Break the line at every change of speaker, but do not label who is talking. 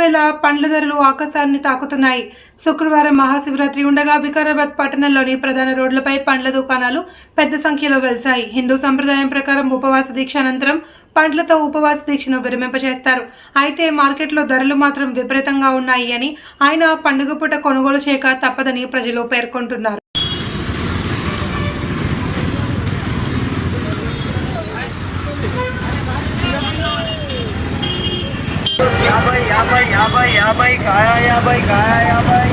వేళ పండ్ల ధరలు ఆకాశాన్ని తాకుతున్నాయి. శుక్రవారం మహాశివరాత్రి ఉండగా వికారాబాద్ పట్టణంలోని ప్రధాన రోడ్లపై పండ్ల దుకాణాలు పెద్ద సంఖ్యలో వెలిశాయి. హిందూ సంప్రదాయం ప్రకారం ఉపవాస దీక్ష అనంతరం పండ్లతో ఉపవాస దీక్షను విరమింపచేస్తారు. అయితే మార్కెట్లో ధరలు మాత్రం విపరీతంగా ఉన్నాయి అని ఆయన పండుగ పూట కొనుగోలు చేయక తప్పదని ప్రజలు పేర్కొంటున్నారు.
యాభై కాయా యాభై కాయా యాభై